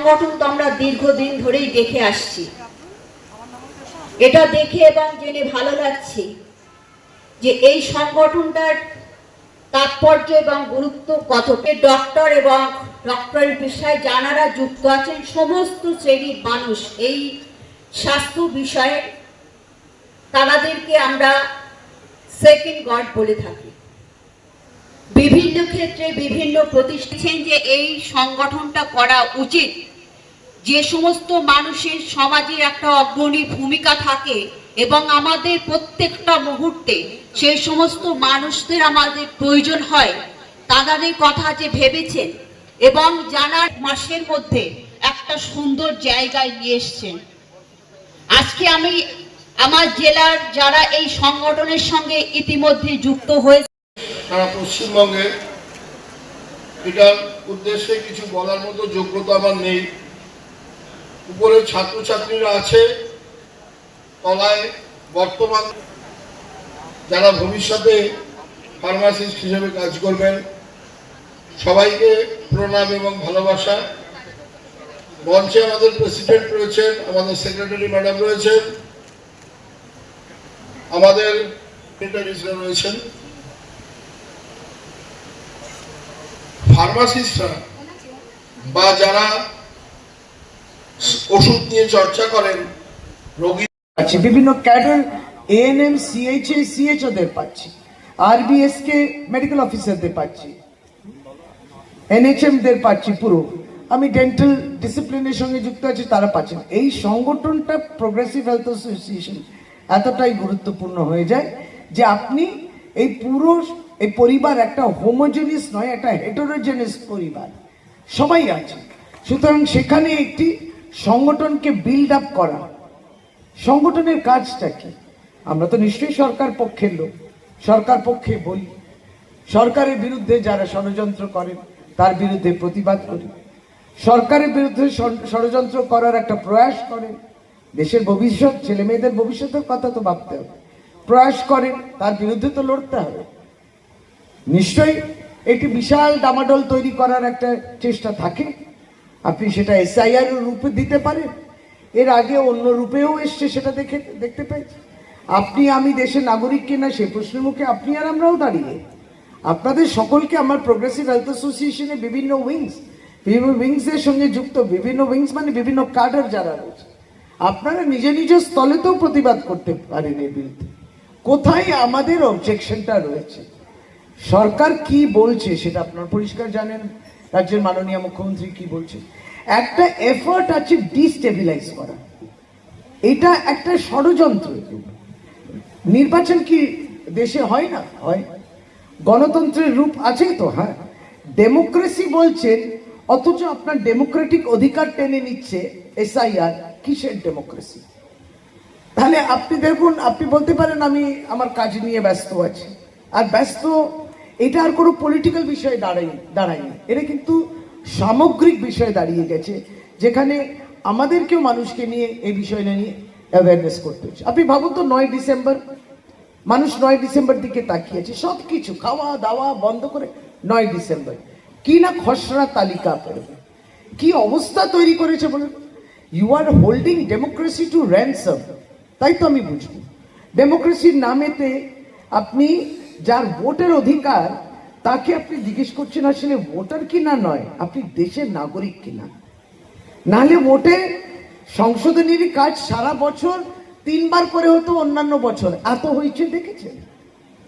সংগঠন তো আমরা দীর্ঘদিন ধরেই দেখে আসছি। এটা দেখে এবং জেনে ভালো লাগছে যে এই সংগঠনটার তাৎপর্য এবং গুরুত্ব কত। ডক্টর এবং ডক্টরের পেশায় যারা যুক্ত আছেন সমস্ত শ্রেণির মানুষ, এই স্বাস্থ্য বিষয়ে তারাদেরকে আমরা সেকেন্ড গড বলে থাকি। বিভিন্ন ক্ষেত্রে বিভিন্ন প্রতিষ্ঠান যে এই সংগঠনটা করা উচিত যে সমস্ত মানুষের সমাজে একটা অগ্রণী ভূমিকা থাকে এবং আমাদের প্রত্যেকটা মুহূর্তে সেই সমস্ত মানুষদের আমাদের প্রয়োজন হয়, তাদের কথা যে ভেবেছেন এবং জানার মাসের মধ্যে একটা সুন্দর জায়গায় নিয়ে এসছেন। আজকে আমি আমার জেলার যারা এই সংগঠনের সঙ্গে ইতিমধ্যে যুক্ত হয়েছে সারা পশ্চিমবঙ্গে এটার উদ্দেশ্যে কিছু বলার মতো যোগ্যতা আমার নেই। উপরে ছাত্রছাত্রীরা আছে, তলায় বর্তমান যারা ভবিষ্যতে ফার্মাসিস্ট হিসেবে কাজ করবেন, সবাইকে প্রণাম এবং ভালোবাসা। মঞ্চে আমাদের প্রেসিডেন্ট রয়েছেন, আমাদের সেক্রেটারি ম্যাডাম রয়েছেন, আমাদের রয়েছেন। ফার্মাসিস্টরা বা যারা ওষুধ নিয়ে চর্চা করেন রোগী। পাচ্ছি বিভিন্ন ক্যাডার এএনএম সিএইচএ সিএইচওদের পাচ্ছি। আরবিএস কে মেডিকেল অফিসারদের পাচ্ছি। এনএচএম দের পাচ্ছি পুরো। আমি ডেন্টাল ডিসিপ্লিনের সঙ্গে যুক্ত আছি, তারা পাচ্ছেন। এই সংগঠনটা প্রোগ্রেসিভ হেলথ অ্যাসোসিয়েশন এতটাই গুরুত্বপূর্ণ হয়ে যায় যে আপনি এই পুরো, এই পরিবার একটা হোমোজেনিস নয়, একটা হেটোরোজেনিস পরিবার। সবাই আছে। সুতরাং সেখানে একটি সংগঠনকে বিল্ড আপ করা। সংগঠনের কাজটা কি? আমরা তো নিশ্চয়ই সরকার পক্ষের লোক। সরকার পক্ষে বলি। সরকারের বিরুদ্ধে যারা ষড়যন্ত্র করেন তার বিরুদ্ধে প্রতিবাদ করি। সরকারের বিরুদ্ধে ষড়যন্ত্র করার একটা প্রয়াস করেন দেশের ভবিষ্যৎ ছেলে মেয়েদের ভবিষ্যতের কথা তো ভাবতে হবে। প্রয়াস করেন তার বিরুদ্ধে তো লড়তে হবে। নিশ্চয়ই একটি বিশাল ডামাডোল তৈরি করার একটা চেষ্টা থাকে। আপনি সেটা এসআইআর রূপে দিতে পারেন। এর আগে অন্য রূপেও এসছে, সেটা দেখে, দেখতে পেয়েছি। আপনি, আমি দেশের নাগরিক কিনা সেই প্রশ্নের মুখে আপনি আর আমরাও দাঁড়িয়ে। আপনাদের সকলকে আমার প্রোগ্রেসিভ হেলথ অ্যাসোসিয়েশনে বিভিন্ন উইংস বিভিন্ন উইংসের সঙ্গে যুক্ত, বিভিন্ন উইংস মানে বিভিন্ন কাডার যারা রয়েছে, আপনারা নিজ নিজ স্থলেতেও প্রতিবাদ করতে পারেন এর বিরুদ্ধে কোথায় আমাদের অবজেকশনটা রয়েছে? সরকার কি বলছে সেটা আপনার পরিষ্কার জানেন। রাজ্যের মাননীয় মুখ্যমন্ত্রী কি বলছে একটা এফার্ট আছে ডিস্টেবিলাইজ করা। এটা একটা ষড়যন্ত্র। নির্বাচন কি দেশে হয় না? হয়। গণতন্ত্রের রূপ আছে তো হ্যাঁ। ডেমোক্রেসি বলছেন, অথচ আপনার ডেমোক্রেটিক অধিকার টেনে নিচ্ছে এসআইআর কিসের ডেমোক্রেসি তাহলে আপনি দেখুন, আপনি বলতে পারেন আমি আমার কাজ নিয়ে ব্যস্ত আছি। আর ব্যস্ত এটা আর কোনো পলিটিক্যাল বিষয়ে দাঁড়াই, দাঁড়ায়নি। এটা কিন্তু সামগ্রিক বিষয়ে দাঁড়িয়ে গেছে, যেখানে আমাদেরকেও মানুষকে নিয়ে এই বিষয়টা নিয়ে অ্যাওয়ারনেস করতে হচ্ছে। আপনি ভাবুন তো, নয় ডিসেম্বর, মানুষ নয় ডিসেম্বর দিকে তাকিয়েছে সব কিছু খাওয়া দাওয়া বন্ধ করে নয় ডিসেম্বর। কি না খসড়া তালিকা পড়বে? কি অবস্থা তৈরি করেছে বলুন? You are holding democracy to ransom তাই তো আমি বুঝব। ডেমোক্রেসির নামেতে আপনি যার ভোটের অধিকার, তাকে আপনি জিজ্ঞেস করছেন আসলে ভোটার কি না নয়, আপনি দেশের নাগরিক কিনা? নাহলে ভোটে সংশোধনীর কাজ সারা বছর, তিনবার করে হতো অন্যান্য বছর। এত হয়েছে, দেখেছেন?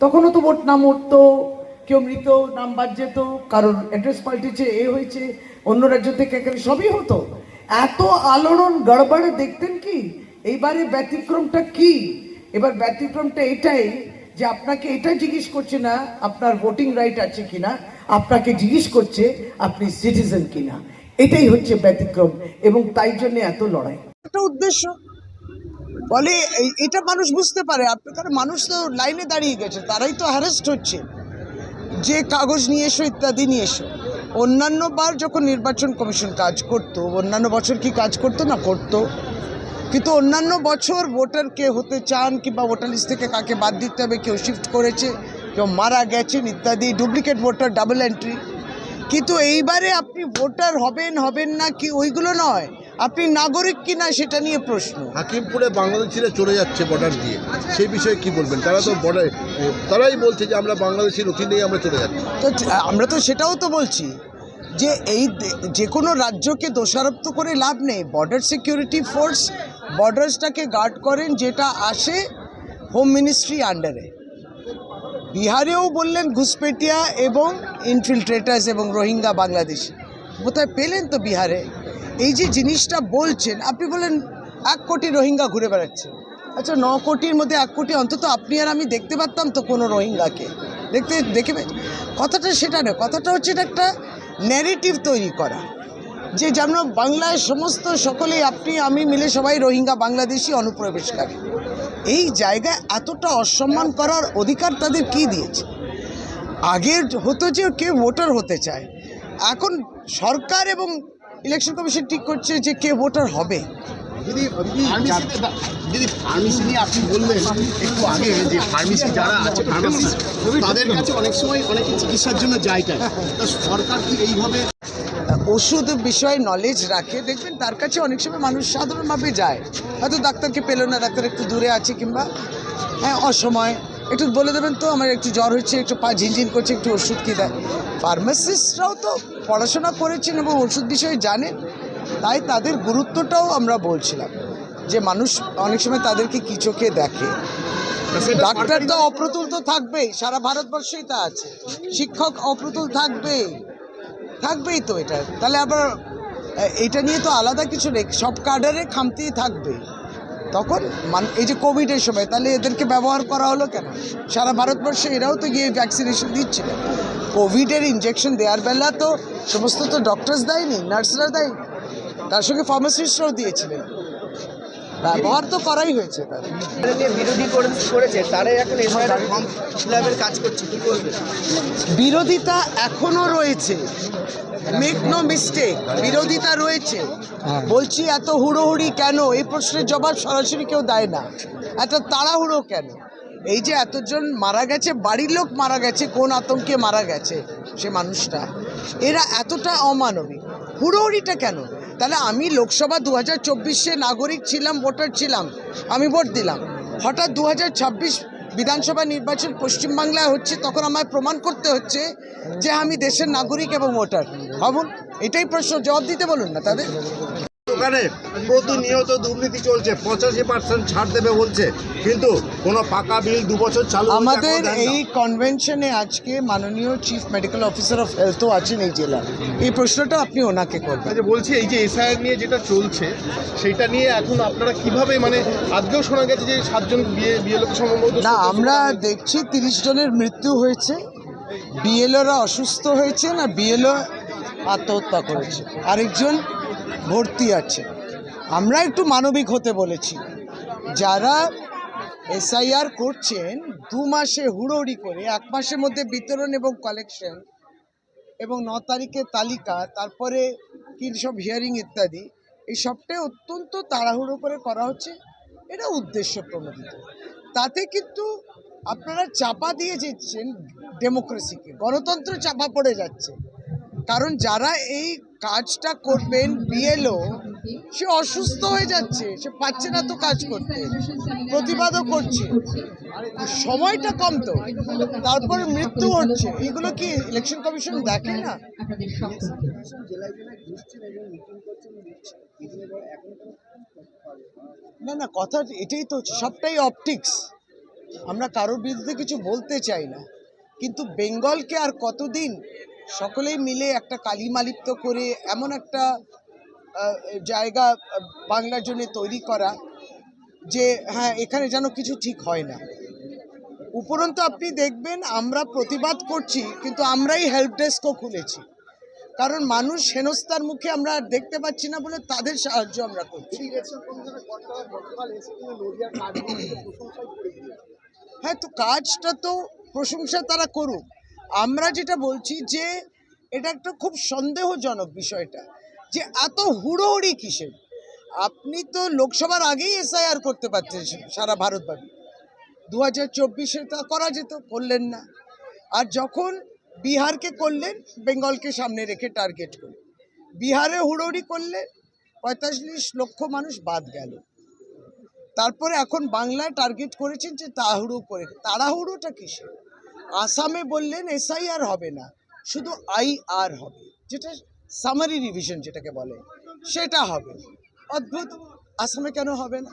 তখনও তো ভোট নাম উঠতো কেউ মৃত, নাম বাদ যেত, কারোর অ্যাড্রেস পাল্টেছে, এ হয়েছে, অন্য রাজ্য থেকে এখানে সবই হতো। এত আলোড়ন, গড়বড় দেখতেন কি? এইবারে ব্যতিক্রমটা কি? এবার ব্যতিক্রমটা এটাই যে আপনাকে এটা জিজ্ঞেস করছে না, আপনার ভোটিং রাইট আছে কিনা, আপনাকে জিজ্ঞেস করছে আপনি সিটিজেন কিনা। এটাই হচ্ছে ব্যতিক্রম এবং তাই জন্য এত লড়াই। একটা উদ্দেশ্য। বলে এটা মানুষ বুঝতে পারে। কারণ মানুষ তো লাইনে দাঁড়িয়ে গেছে, তারাই তো হ্যারেস্ট হচ্ছে। যে কাগজ নিয়ে এসো, ইত্যাদি নিয়ে এসো। অন্যান্য বার যখন নির্বাচন কমিশন কাজ করতো, অন্যান্য বছর কি কাজ করতো না? করতো। কিন্তু অন্যান্য বছর ভোটার কে হতে চান কিংবা ভোটার লিস্ট থেকে কাকে বাদ দিতে হবে কেউ শিফট করেছে কেউ মারা গেছেন ইত্যাদি ডুপ্লিকেট ভোটার ডাবল এন্ট্রি কিন্তু এইবারে আপনি ভোটার হবেন হবেন না কি ওইগুলো নয়। আপনি নাগরিক কি না সেটা নিয়ে প্রশ্ন। হাকিমপুরে বাংলাদেশিরা চলে যাচ্ছে বর্ডার দিয়ে। সেই বিষয়ে কি বলবেন? তারা তো বর্ডার তারাই বলছে যে আমরা বাংলাদেশের অধীনেই আমরা চলে যাচ্ছি। তো আমরা তো সেটাও তো বলছি যে এই যে কোনো রাজ্যকে দোষারোপ তো করে লাভ নেই। বর্ডার সিকিউরিটি ফোর্স বর্ডার্সটাকে গার্ড করেন যেটা আসে হোম মিনিস্ট্রি আন্ডারে বিহারেও বললেন ঘুসপেটিয়া এবং ইনফিল্ট্রেটার্স এবং রোহিঙ্গা বাংলাদেশি। কোথায় পেলেন তো বিহারে? এই যে জিনিসটা বলছেন, আপনি বলেন এক কোটি রোহিঙ্গা ঘুরে বেড়াচ্ছে। আচ্ছা ন কোটির মধ্যে এক কোটি, অন্তত আপনি আর আমি দেখতে পারতাম তো কোনো রোহিঙ্গাকে। দেখতে, দেখে কথাটা সেটা নয়, কথাটা হচ্ছে এটা একটা ন্যারেটিভ তৈরি করা। যে যেমন বাংলায় সমস্ত সকলেই আপনি, আমি মিলে সবাই রোহিঙ্গা বাংলাদেশি অনুপ্রবেশকারী। এই জায়গায় এতটা অসম্মান করার অধিকার তাদের কি দিয়েছে? আগে হতো যে কে ভোটার হতে চায়। এখন সরকার এবং ইলেকশন কমিশন ঠিক করছে যে কে ভোটার হবে। আপনি আগে যারা অনেক সময় চিকিৎসার জন্য যায় সরকার কি এইভাবে ওষুধ বিষয়ে নলেজ রাখে। দেখবেন তার কাছে অনেক সময় মানুষ সাধারণভাবে যায়। হয়তো ডাক্তারকে পেল না ডাক্তার একটু দূরে আছে কিংবা হ্যাঁ অসময়। একটু বলে দেবেন তো আমার একটু জ্বর হচ্ছে একটু পা ঝিনঝিন করছে একটু ওষুধ কী দেয়? ফার্মাসিস্টরাও তো পড়াশোনা করেছেন এবং ওষুধ বিষয়ে জানেন। তাই তাদের গুরুত্বটাও আমরা বলছিলাম যে মানুষ অনেক সময় তাদেরকে কি চোখে দেখে। ডাক্তার তো অপ্রতুল তো থাকবেই সারা ভারতবর্ষেই তা আছে। শিক্ষক অপ্রতুল থাকবেই। থাকবেই তো এটা। তাহলে আবার এটা নিয়ে তো আলাদা কিছু নেই। সব কার্ডারে খামতি থাকবে তখন মানে এই যে কোভিডের সময়, তাহলে এদেরকে ব্যবহার করা হলো কেন? সারা ভারতবর্ষে এরাও তো গিয়ে ভ্যাকসিনেশন দিচ্ছিলেন কোভিডের ইঞ্জেকশন দেওয়ার বেলা তো সমস্ত তো ডক্টরস দেয়নি নার্সরা দেয়নি। তার সঙ্গে ফার্মাসিস্টরাও দিয়েছিলেন। ব্যবহার তো করাই হয়েছে বিরোধী করেছে তারাই এখন ফর্ম ফিল কাজ করছে কি করবে? বিরোধিতা এখনও রয়েছে। মেক নো মিস্টেক বিরোধিতা রয়েছে। বলছি এত হুড়োহুড়ি কেন? এই প্রশ্নের জবাব সরাসরি কেউ দেয় না। এত তাড়াহুড়ো কেন? এই যে এতজন মারা গেছে বাড়ির লোক মারা গেছে কোন আতঙ্কে মারা গেছে সে মানুষটা? এরা এতটা অমানবিক। হুড়োহুড়িটা কেন? তাহলে আমি লোকসভা দু হাজার চব্বিশে নাগরিক ছিলাম, ভোটার ছিলাম, আমি ভোট দিলাম। হঠাৎ দু হাজার ছাব্বিশ বিধানসভা নির্বাচন পশ্চিমবাংলায় হচ্ছে, তখন আমায় প্রমাণ করতে হচ্ছে যে আমি দেশের নাগরিক এবং ভোটার। ভাবুন, এটাই প্রশ্ন, জবাব দিতে বলুন না তাদের। দোকানে প্রতিনিয়ত দুর্নীতি চলছে পঁচাশি পার্সেন্ট ছাড় দেবে বলছে কিন্তু কোনো পাকা বিল দু বছর চালু আমাদের। এই কনভেনশনে আজকে মাননীয় চিফ মেডিকেল অফিসার অফ হেলথও আছেন এই জেলার। এই প্রশ্নটা আপনি ওনাকে করবেন। আচ্ছা বলছি এই যে এসআইআর নিয়ে যেটা চলছে সেটা নিয়ে এখন আপনারা কীভাবে মানে আজকেও শোনা গেছে যে সাতজন বিয়ে বিয়ে লোক সম্ভবত না আমরা দেখছি তিরিশ জনের মৃত্যু হয়েছে বিএলওরা অসুস্থ হয়েছে না বিএলও আত্মহত্যা করেছে। আরেকজন ভর্তি আছে। আমরা একটু মানবিক হতে বলেছি। যারা এসআইআর করছেন, দু মাসে হুড়োহুড়ি করে, এক মাসের মধ্যে বিতরণ এবং কালেকশন এবং ন তারিখের তালিকা, তারপরে কি সব হিয়ারিং ইত্যাদি, এই সবটাই অত্যন্ত তাড়াহুড়ো করে করা হচ্ছে। এটা উদ্দেশ্য প্রণোদিত। তাতে কিন্তু আপনারা চাপা দিয়ে দিচ্ছেন ডেমোক্রেসিকে গণতন্ত্র চাপা পড়ে যাচ্ছে। কারণ যারা এই কাজটা করবেন বিএলও সে অসুস্থ হয়ে যাচ্ছে, সে পাচ্ছে না তো কাজ করতে, প্রতিবাদও করছে। সময়টা কম তো, তারপরে মৃত্যু হচ্ছে। এগুলো কি ইলেকশন কমিশন দেখে না? না না, কথা এটাই তো সবটাই অপটিক্স আমরা কারোর বিরুদ্ধে কিছু বলতে চাই না। কিন্তু বেঙ্গলকে আর কতদিন সকলেই মিলে একটা কালিমালিপ্ত করে এমন একটা জায়গা বাংলার জন্য তৈরি করা যে হ্যাঁ এখানে যেন কিছু ঠিক হয় না। উপরন্তু আপনি দেখবেন আমরা প্রতিবাদ করছি কিন্তু আমরাই হেল্প ডেস্কও খুলেছি। কারণ মানুষ হেনস্থার মুখে আমরা দেখতে পাচ্ছি না বলে তাদের সাহায্য আমরা করছি। হ্যাঁ তো কাজটা তো প্রশংসা তারা করুক। আমরা যেটা বলছি যে এটা একটা খুব সন্দেহজনক বিষয়টা, যে এত হুড়োহুড়ি কিসের? আপনি তো লোকসভার আগেই এসআইআর করতে পারতেন সারা ভারতব্যাপী। দু হাজার চব্বিশে তা করা যেত, করলেন না। আর যখন বিহারকে করলেন, বেঙ্গলকে সামনে রেখে টার্গেট করে বিহারে হুড়োড়ি করলে পঁয়তাল্লিশ লক্ষ মানুষ বাদ গেল। তারপরে এখন বাংলায় টার্গেট করেছেন যে তাড়াহুড়ো করে, তাড়াহুড়োটা কিসে আসামে বললেন এসআইআর হবে না, শুধু আইআর হবে, যেটা সামারি রিভিশন যেটাকে বলে, সেটা হবে। অদ্ভুত, আসামে কেন হবে না?